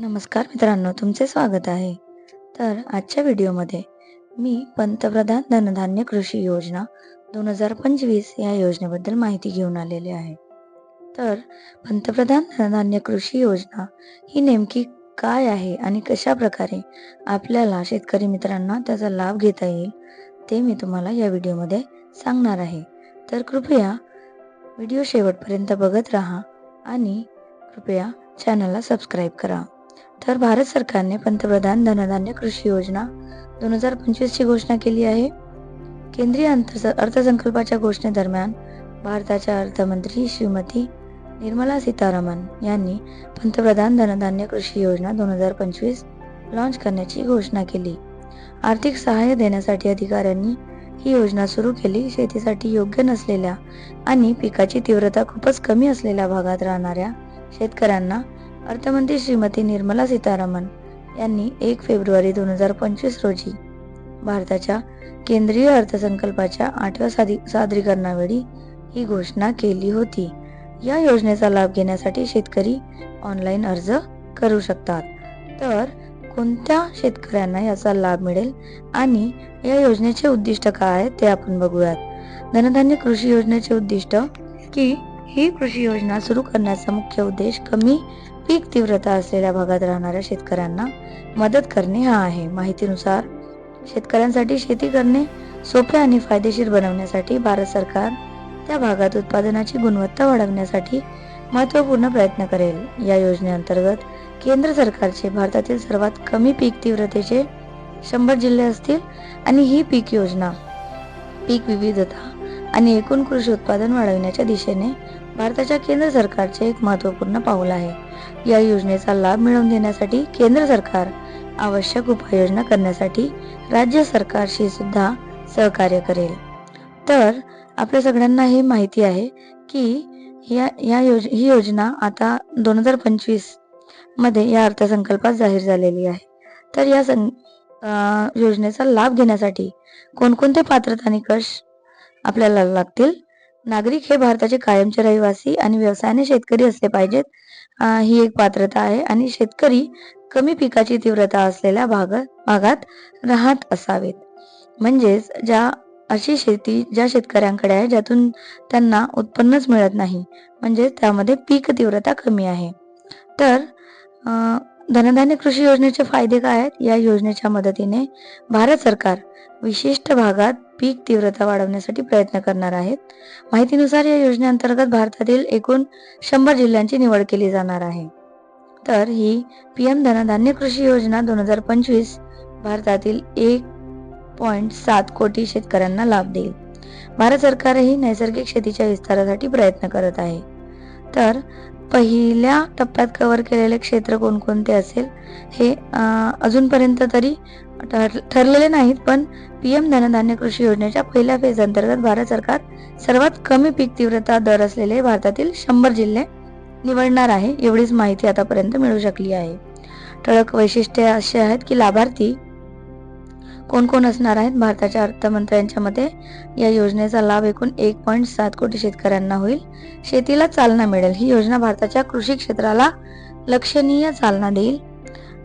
नमस्कार मित्रांनो तुमचे स्वागत आहे. तर आजच्या व्हिडिओमध्ये मी पंतप्रधान धनधान्य कृषी योजना दोन हजार पंचवीस या योजनेबद्दल माहिती घेऊन आलेली आहे. तर पंतप्रधान धनधान्य कृषी योजना ही नेमकी काय आहे आणि कशा प्रकारे आपल्याला शेतकरी मित्रांना त्याचा लाभ घेता येईल ते मी तुम्हाला या व्हिडिओमध्ये सांगणार आहे. तर कृपया व्हिडिओ शेवटपर्यंत बघत राहा आणि कृपया चॅनलला सबस्क्राईब करा. तर भारत सरकारने पंतप्रधान धनधान्य कृषी योजना दोन हजार पंचवीसची घोषणा केली आहे. केंद्रीय अर्थसंकल्पाच्या घोषणेदरम्यान भारताच्या अर्थमंत्री श्रीमती निर्मला सीतारामन यांनी पंतप्रधान धनधान्य कृषी योजना दोन हजार पंचवीस लॉन्च करण्याची घोषणा केली. आर्थिक सहाय्य देण्यासाठी अधिकाऱ्यांनी ही योजना सुरू केली. शेतीसाठी योग्य नसलेल्या आणि पिकाची तीव्रता खूपच कमी असलेल्या भागात राहणाऱ्या शेतकऱ्यांना अर्थमंत्री श्रीमती निर्मला सीतारामन यांनी एक फेब्रुवारी दोन हजार पंचवीस रोजी भारताच्या केंद्रीय अर्थसंकल्पाच्या आठव्या साधी सादरीकरणावेळी ही घोषणा केली होती. या योजनेचा लाभ घेण्यासाठी शेतकरी ऑनलाईन अर्ज करू शकतात. तर कोणत्या शेतकऱ्यांना याचा लाभ मिळेल आणि या योजनेचे उद्दिष्ट काय आहे ते आपण बघूयात. धनधान्य कृषी योजनेचे उद्दिष्ट की ही कृषी योजना सुरू करण्याचा मुख्य उद्देश कमी पीक तीव्रता असलेल्या भागात राहणाऱ्या शेतकऱ्यांना मदत करणे हा आहे. माहितीनुसार शेतकऱ्यांसाठी शेती करणे सोपे आणि फायदेशीर बनवण्यासाठी भारत सरकार त्या भागात उत्पादनाची गुणवत्ता वाढवण्यासाठी महत्त्वपूर्ण प्रयत्न करेल. या योजनेअंतर्गत केंद्र सरकारचे भारतातील सर्वात कमी पीक तीव्रतेचे शंभर जिल्हे असतील आणि ही पीक योजना पीक विविधता आणि एकूण कृषी उत्पादन वाढविण्याच्या दिशेने भारताच्या केंद्र सरकारचे एक महत्त्वपूर्ण पाऊल आहे. या योजनेचा लाभ मिळवून देण्यासाठी केंद्र सरकार आवश्यक उपाययोजना करण्यासाठी राज्य सरकारशी सुद्धा सहकार्य करेल. तर आपल्या सगळ्यांना हे माहिती आहे की या या योज ही योजना आता दोन हजार पंचवीसमध्ये या अर्थसंकल्पात जाहीर झालेली आहे. तर या सं योजनेचा लाभ घेण्यासाठी कोणकोणते पात्रता निकष आपल्याला लागतील. नागरिक हे भारताचे कायमचे रहिवासी आणि व्यवसायाने शेतकरी असले पाहिजेत. ही एक पात्रता आहे आणि शेतकरी कमी पिकाची तीव्रता असलेल्या भागात भागात राहत असावेत. म्हणजेच ज्या अशी शेती ज्या शेतकऱ्यांकडे आहे ज्यातून त्यांना उत्पन्नच मिळत नाही. म्हणजे त्यामध्ये पीक तीव्रता कमी आहे. तर धनधान्य कृषी योजनेचे फायदे काय आहेत? या योजनेच्या मदतीने भारत सरकार विशिष्ट भागात पीक तीव्रता वाढवण्यासाठी प्रयत्न करणार आहेत. माहितीनुसार या योजनेअंतर्गत भारतातील एकूण शंभर जिल्ह्यांची निवड केली जाणार आहे. तर ही पीएम धनधान्य कृषी योजना दोन हजार पंचवीस भारतातील एक पॉइंट सात कोटी शेतकऱ्यांना लाभ देईल. भारत सरकारही नैसर्गिक शेतीच्या विस्तारासाठी प्रयत्न करत आहे. तर पहिल्या टप्प्यात कव्हर केलेले क्षेत्र कोणकोणते असेल? हे अजूनपर्यंत तरी ठरलेले नाहीत पण पी एम धनधान्य कृषी योजनेच्या पहिल्या फेज अंतर्गत भारत सरकार सर्वात कमी पीक तीव्रता दर असलेले भारतातील शंभर जिल्हे निवडणार आहे एवढीच माहिती आतापर्यंत मिळू शकली आहे. ठळक वैशिष्ट्ये असे आहेत की लाभार्थी कोण कोण असणार आहेत भारताच्या अर्थमंत्र्यांच्या मते? या योजनेचा लाभ एकूण एक पॉईंट सात कोटी शेतकऱ्यांना होईल. शेतीला चालना मिळेल. ही योजना भारताच्या कृषी क्षेत्राला लक्षणीय चालना देईल.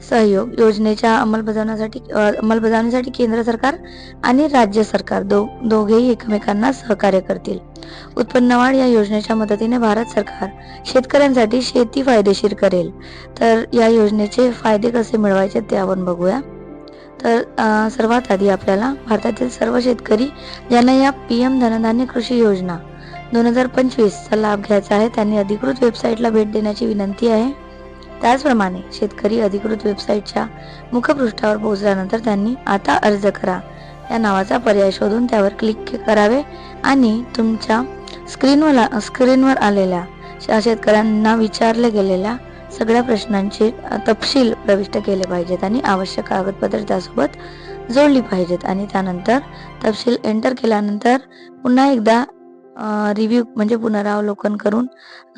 सहयोग योजनेच्या अंमलबजावण्यासाठी अंमलबजावणीसाठी केंद्र सरकार आणि राज्य सरकार दो दोघेही एकमेकांना सहकार्य करतील. उत्पन्न वाढ या योजनेच्या मदतीने भारत सरकार शेतकऱ्यांसाठी शेती फायदेशीर करेल. तर या योजनेचे फायदे कसे मिळवायचे ते आपण बघूया. तर सर्वात आधी आपल्याला भारतातील सर्व शेतकरी ज्यांना या पी एम धनधान्य कृषी योजना दोन हजार पंचवीसचा लाभ घ्यायचा आहे त्यांनी अधिकृत वेबसाईटला भेट देण्याची विनंती आहे. त्याचप्रमाणे शेतकरी अधिकृत वेबसाईटच्या मुखपृष्ठावर पोहोचल्यानंतर त्यांनी आता अर्ज करा. या नावाचा पर्याय शोधून त्यावर क्लिक करावे आणि तुमच्या स्क्रीनवर स्क्रीनवर आलेल्या शेतकऱ्यांना विचारले गेलेल्या सगळ्या प्रश्नांचे तपशील प्रविष्ट केले पाहिजेत आणि आवश्यक कागदपत्र त्यासोबत जोडली पाहिजेत. आणि त्यानंतर तपशील एंटर केल्यानंतर पुन्हा एकदा रिव्ह्यू म्हणजे पुनरावलोकन करून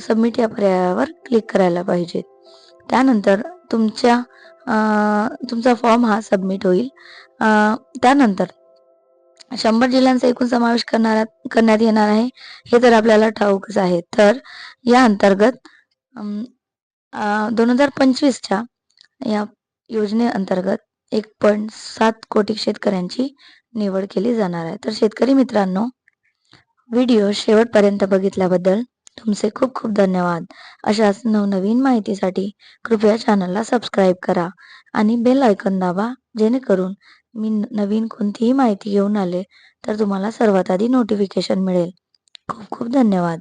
सबमिट या पर्यायावर क्लिक करायला पाहिजेत त्यानंतर तुमच्या तुमचा फॉर्म हा सबमिट होईल. त्यानंतर शंभर जिल्ह्यांचा एकूण समावेश करणार करण्यात येणार आहे. हे तर आपल्याला ठाऊकच आहे. तर या अंतर्गत दोन हजार पंचवीसच्या या योजनेअंतर्गत एक पॉईंट सात कोटी शेतकऱ्यांची निवड केली जाणार आहे. तर शेतकरी मित्रांनो व्हिडिओ शेवटपर्यंत बघितल्याबद्दल तुमचे खूप खूप धन्यवाद. अशाच नवनवीन माहितीसाठी कृपया चॅनलला सबस्क्राईब करा आणि बेल ऐकन दाबा जेणेकरून मी नवीन कोणतीही माहिती घेऊन आले तर तुम्हाला सर्वात आधी नोटिफिकेशन मिळेल. खूप खूप धन्यवाद.